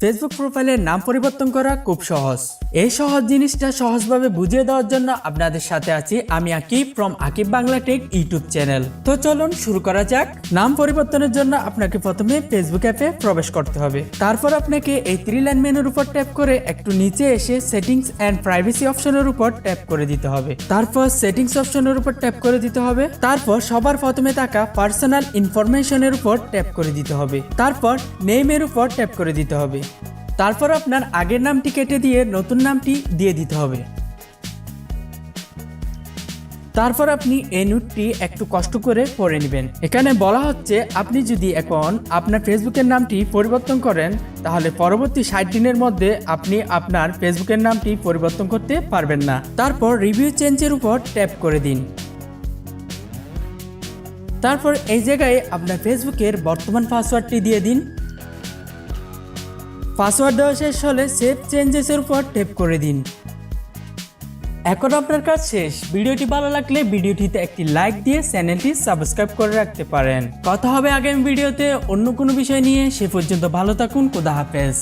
Facebook প্রোফাইলের নাম পরিবর্তন করা খুব সহজ। এই সহজ জিনিসটা সহজভাবে বুঝিয়ে দেওয়ার জন্য আপনাদের সাথে আছি আমি Akib from Akib Bangla tech YouTube channel তো চলুন শুরু করা যাক। নাম পরিবর্তনের জন্য আপনাকে প্রথমে ফেসবুক অ্যাপে প্রবেশ করতে হবে। তারপর আপনাকে এই থ্রি লাইন মেনুর উপর ট্যাপ করে একটু নিচে এসে সেটিংস অ্যান্ড প্রাইভেসি অপশনের উপর ট্যাপ করে দিতে হবে। তারপর সেটিংস অপশনের উপর ট্যাপ করে দিতে হবে। তারপর সবার প্রথমে থাকা পার্সোনাল ইনফরমেশনের উপর ট্যাপ করে দিতে হবে। তারপর নেমের উপর ট্যাপ করে দিতে হবে। তারপর আপনার আগের নামটি কেটে দিয়ে নতুন নামটি দিয়ে দিতে হবে। তারপর আপনি এই নোটটি একটু কষ্ট করে পড়ে নেবেন। এখানে বলা হচ্ছে, আপনি যদি এখন আপনার ফেসবুকের নামটি পরিবর্তন করেন, তাহলে পরবর্তী ষাট দিনের মধ্যে আপনি আপনার ফেসবুকের নামটি পরিবর্তন করতে পারবেন না। তারপর রিভিউ চেঞ্জের উপর ট্যাপ করে দিন। তারপর এই জায়গায় আপনার ফেসবুকের বর্তমান পাসওয়ার্ডটি দিয়ে দিন। পাসওয়ার্ড দেওয়া শেষ হলে সেভ চেঞ্জেসের উপর টেপ করে দিন। এখন আপনার কাজ শেষ। ভিডিওটি ভালো লাগলে ভিডিওটিতে একটি লাইক দিয়ে চ্যানেলটি সাবস্ক্রাইব করে রাখতে পারেন। কথা হবে আগামী ভিডিওতে অন্য কোনো বিষয় নিয়ে। সে পর্যন্ত ভালো থাকুন, খোদা হাফেজ।